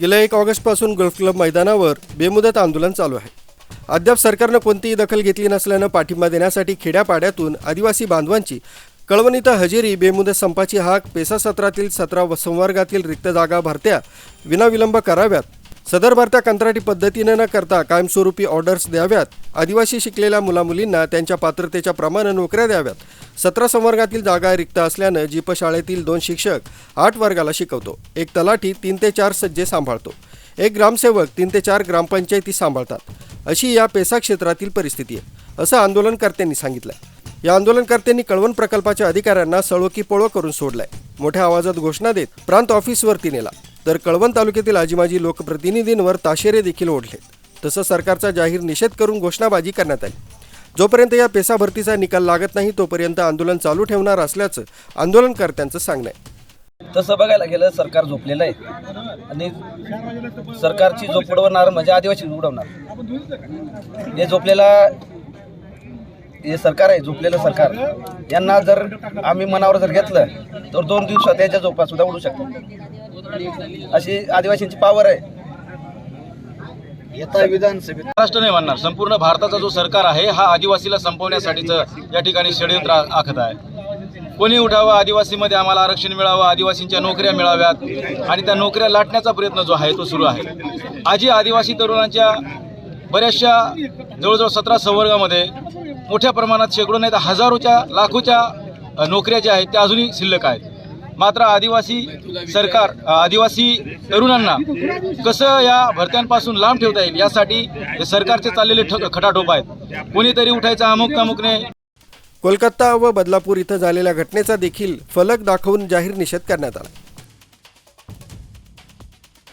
गेल्या एक ऑगस्टपासून गोल्फ क्लब मैदानावर बेमुदत आंदोलन चालू आहे. अद्याप सरकारनं कोणतीही दखल घेतली नसल्यानं पाठिंबा देण्यासाठी खेड्यापाड्यातून आदिवासी बांधवांची कळवणीत हजेरी बेमुदत संपाची हाक पेसा सत्रातील सतरा व संवर्गातील रिक्त जागा भरत्या विनाविलंब कराव्यात सदर भरत्या कंत्राटी पद्धतीनं न करता कायमस्वरूपी ऑर्डर्स द्याव्यात. आदिवासी शिकलेल्या मुलामुलींना त्यांच्या पात्रतेच्या प्रमाणे नोकऱ्या द्याव्यात. सतरा संवर्गातील जागा रिक्त असल्यानं जीप शाळेतील दोन शिक्षक आठ वर्गाला शिकवतो. एक तलाठी तीन ते चार सज्जे सांभाळतो. एक ग्रामसेवक तीन ते चार ग्रामपंचायती सांभाळतात. अशी या पेसा क्षेत्रातील परिस्थिती आहे असं आंदोलनकर्त्यांनी सांगितलं या आंदोलनकर्त्यांनी कळवण प्रकल्पाच्या अधिकाऱ्यांना सळोकी पळो करून सोडलाय. मोठ्या आवाजात घोषणा देत प्रांत ऑफिसवरती नेला. तर कळवण तालुक्यातील आजीमाजी लोकप्रतिनिधींवर ताशेरे देखील ओढले. तसं सरकारचा जाहीर निषेध करून घोषणाबाजी करण्यात आली. जोपर्यंत या पेसा भरतीचा निकाल लागत नाही तोपर्यंत आंदोलन चालू ठेवणार असल्याचं आंदोलनकर्त्यांचं सांगणं आहे. तसं बघायला गेलं सरकार झोपलेलं आहे. आणि सरकारची झोप उडवणार म्हणजे आदिवासी उडवणार. हे झोपलेला हे सरकार आहे झोपलेलं सरकार यांना जर आम्ही मनावर जर घेतलं तर दोन दिवसात याच्या झोपा सुद्धा उडू शकतात. अशी आदिवासींची पावर आहे. येता विधानसभेत. महाराष्ट्र नाही म्हणणार संपूर्ण भारताचा जो सरकार आहे हा आदिवासीला संपवण्यासाठीचं या ठिकाणी षडयंत्र आखत आहे. कोणी उठावं आदिवासीमध्ये आम्हाला आरक्षण मिळावं आदिवासींच्या नोकऱ्या मिळाव्यात आणि त्या नोकऱ्या लाटण्याचा प्रयत्न जो आहे तो सुरू आहे. आजी आदिवासी तरुणांच्या बऱ्याचशा जवळजवळ सतरा संवर्गामध्ये मोठ्या प्रमाणात शेकडो नाही तर हजारोच्या लाखोच्या नोकऱ्या ज्या आहेत त्या अजूनही शिल्लक आहेत. मात्र आदिवासी सरकार आदिवासी तरुणांना कसं या भरत्यांपासून लांब ठेवता येईल? यासाठी सरकारचे चाललेले ठक खटाटोप आहेत. कोणीतरी उठायचं अमुक अमुकने कोलकाता व बदलापूर इथं झालेल्या घटनेचा देखील फलक दाखवून जाहीर निषेध करण्यात आला.